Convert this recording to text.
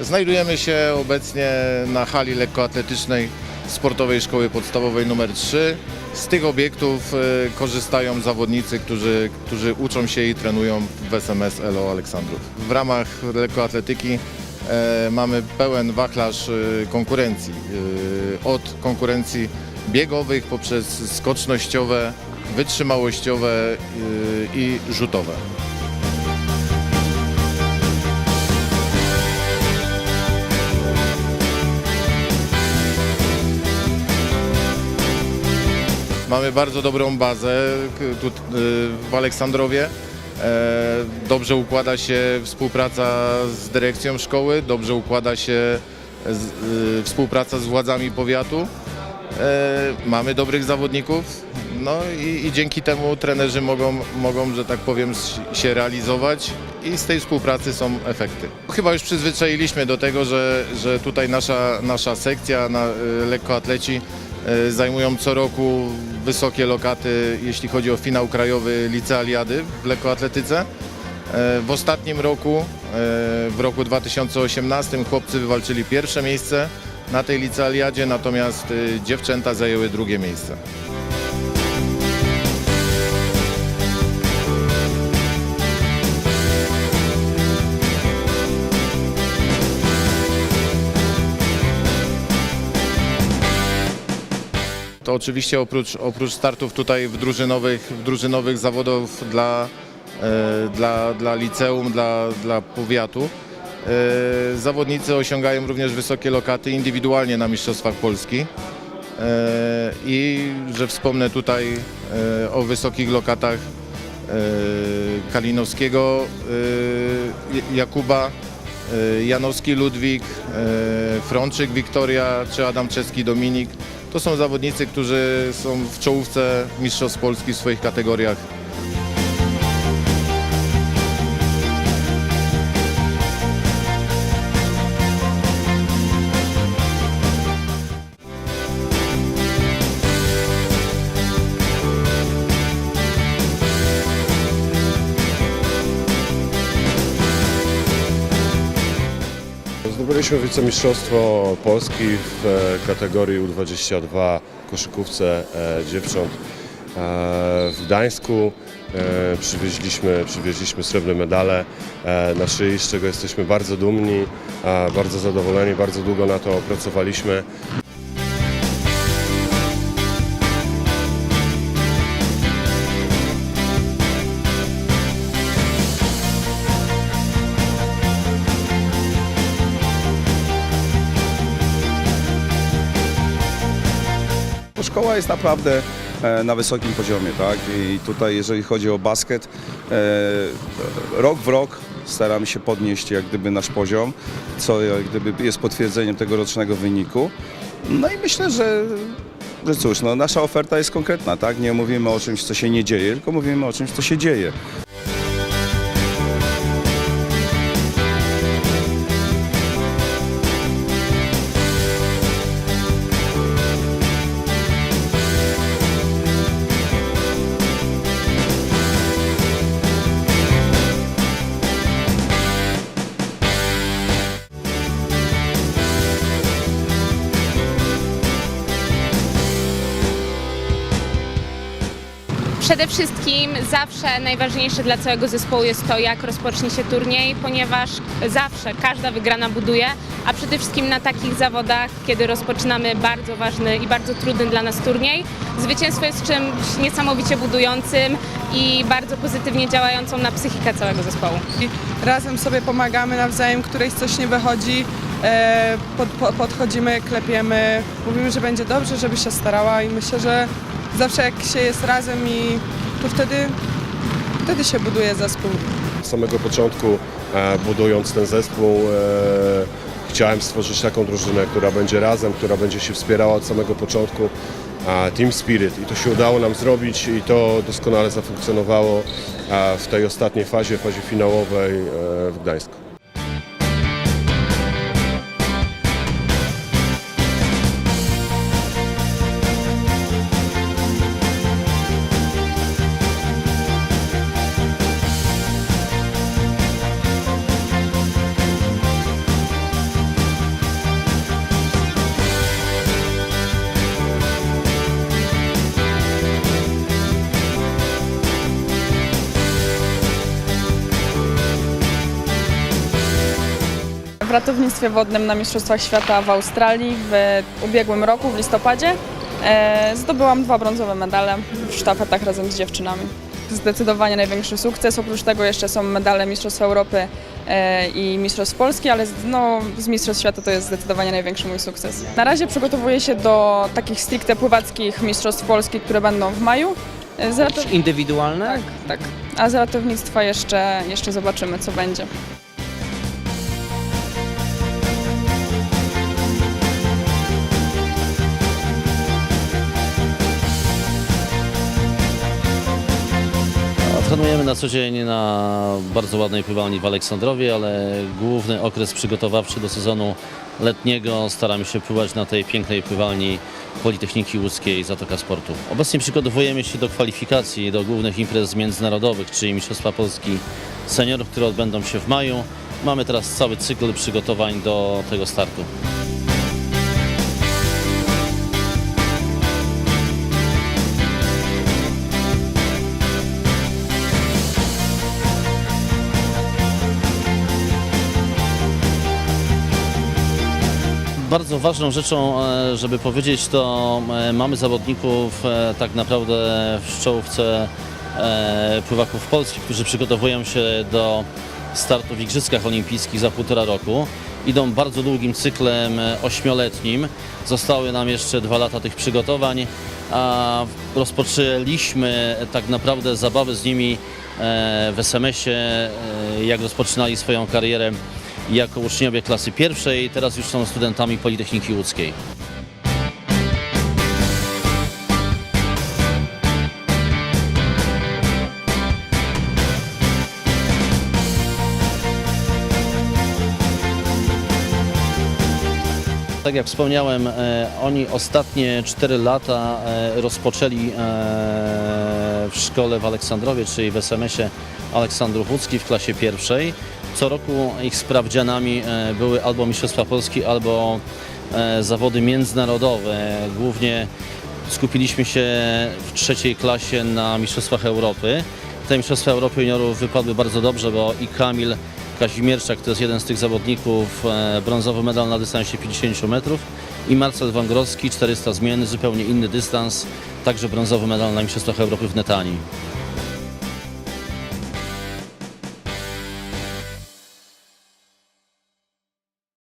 Znajdujemy się obecnie na hali lekkoatletycznej Sportowej Szkoły Podstawowej nr 3. Z tych obiektów e, korzystają zawodnicy, którzy, którzy uczą się i trenują w SMS LO Aleksandrów. W ramach lekkoatletyki e, mamy pełen wachlarz e, konkurencji. Od konkurencji biegowych poprzez skocznościowe, wytrzymałościowe i rzutowe. Mamy bardzo dobrą bazę tu, y, w Aleksandrowie. E, Dobrze układa się współpraca z dyrekcją szkoły, dobrze układa się y, współpraca z władzami powiatu. E, Mamy dobrych zawodników, no i, i dzięki temu trenerzy mogą, mogą, że tak powiem, się realizować i z tej współpracy są efekty. Chyba już przyzwyczailiśmy do tego, że, że tutaj nasza, nasza sekcja, na, y, lekkoatleci zajmują co roku wysokie lokaty, jeśli chodzi o finał krajowy licealiady w lekkoatletyce. E, W ostatnim roku, e, w roku 2018 chłopcy wywalczyli pierwsze miejsce na tej licealiadzie, natomiast e, dziewczęta zajęły drugie miejsce. To oczywiście oprócz, oprócz startów tutaj w drużynowych, w drużynowych zawodów dla, e, dla, dla liceum, dla, dla powiatu, e, zawodnicy osiągają również wysokie lokaty indywidualnie na Mistrzostwach Polski. E, I że wspomnę tutaj o wysokich lokatach Kalinowskiego, Jakuba, Janowski Ludwik, e, Frączyk Wiktoria czy Adamczewski Dominik. To są zawodnicy, którzy są w czołówce Mistrzostw Polski w swoich kategoriach. Zdobyliśmy wicemistrzostwo Polski w e, kategorii U22 koszykówce e, dziewcząt. E, W Gdańsku przywieźliśmy, przywieźliśmy srebrne medale na szyi, z czego jesteśmy bardzo dumni, bardzo zadowoleni, bardzo długo na to pracowaliśmy. Szkoła jest naprawdę e, na wysokim poziomie, tak? I tutaj jeżeli chodzi o basket, e, rok w rok staramy się podnieść jak gdyby nasz poziom, co jak gdyby jest potwierdzeniem tegorocznego wyniku. No i myślę, że, że cóż, no nasza oferta jest konkretna, tak? Nie mówimy o czymś, co się nie dzieje, tylko mówimy o czymś, co się dzieje. Przede wszystkim zawsze najważniejsze dla całego zespołu jest to, jak rozpocznie się turniej, ponieważ zawsze każda wygrana buduje, a przede wszystkim na takich zawodach, kiedy rozpoczynamy bardzo ważny i bardzo trudny dla nas turniej, zwycięstwo jest czymś niesamowicie budującym i bardzo pozytywnie działającą na psychikę całego zespołu. Razem sobie pomagamy nawzajem, którejś coś nie wychodzi, e, pod, po, podchodzimy, klepiemy, mówimy, że będzie dobrze, żeby się starała i myślę, że zawsze jak się jest razem i to wtedy, wtedy się buduje zespół. Od samego początku, e, budując ten zespół, e, chciałem stworzyć taką drużynę, która będzie razem, która będzie się wspierała od samego początku. a Team Spirit i to się udało nam zrobić i to doskonale zafunkcjonowało e, w tej ostatniej fazie, fazie finałowej e, w Gdańsku. Ratownictwie wodnym na Mistrzostwach Świata w Australii w ubiegłym roku, w listopadzie. E, Zdobyłam dwa brązowe medale w sztafetach razem z dziewczynami. Zdecydowanie największy sukces. Oprócz tego jeszcze są medale Mistrzostw Europy e, i Mistrzostw Polski, ale z, no, z Mistrzostw Świata to jest zdecydowanie największy mój sukces. Na razie przygotowuję się do takich stricte pływackich Mistrzostw Polski, które będą w maju. E, Z ratow- Indywidualne? tak, tak. A z ratownictwa jeszcze, jeszcze zobaczymy, co będzie. Trenujemy na co dzień na bardzo ładnej pływalni w Aleksandrowie, ale główny okres przygotowawczy do sezonu letniego staramy się pływać na tej pięknej pływalni Politechniki Łódzkiej Zatoka Sportu. Obecnie przygotowujemy się do kwalifikacji do głównych imprez międzynarodowych, czyli Mistrzostwa Polski Seniorów, które odbędą się w maju. Mamy teraz cały cykl przygotowań do tego startu. Bardzo ważną rzeczą, e, żeby powiedzieć, to e, mamy zawodników e, tak naprawdę w czołówce pływaków polskich, którzy przygotowują się do startu w Igrzyskach Olimpijskich za półtora roku. Idą bardzo długim cyklem ośmioletnim. Zostały nam jeszcze dwa lata tych przygotowań, a rozpoczęliśmy tak naprawdę zabawy z nimi w SMS-ie, jak rozpoczynali swoją karierę jako uczniowie klasy pierwszej, teraz już są studentami Politechniki Łódzkiej. Tak jak wspomniałem, e, oni ostatnie 4 lata e, rozpoczęli e, w szkole w Aleksandrowie, czyli w SMS-ie Aleksandrów Łódzki w klasie pierwszej. Co roku ich sprawdzianami e, były albo Mistrzostwa Polski, albo e, zawody międzynarodowe. Głównie skupiliśmy się w trzeciej klasie na Mistrzostwach Europy. Te Mistrzostwa Europy juniorów wypadły bardzo dobrze, bo i Kamil Kazimierczak, to jest jeden z tych zawodników, e, brązowy medal na dystansie 50 metrów i Marcel Wągrowski, 400 zmienny, zupełnie inny dystans, także brązowy medal na Mistrzostwach Europy w Netanii.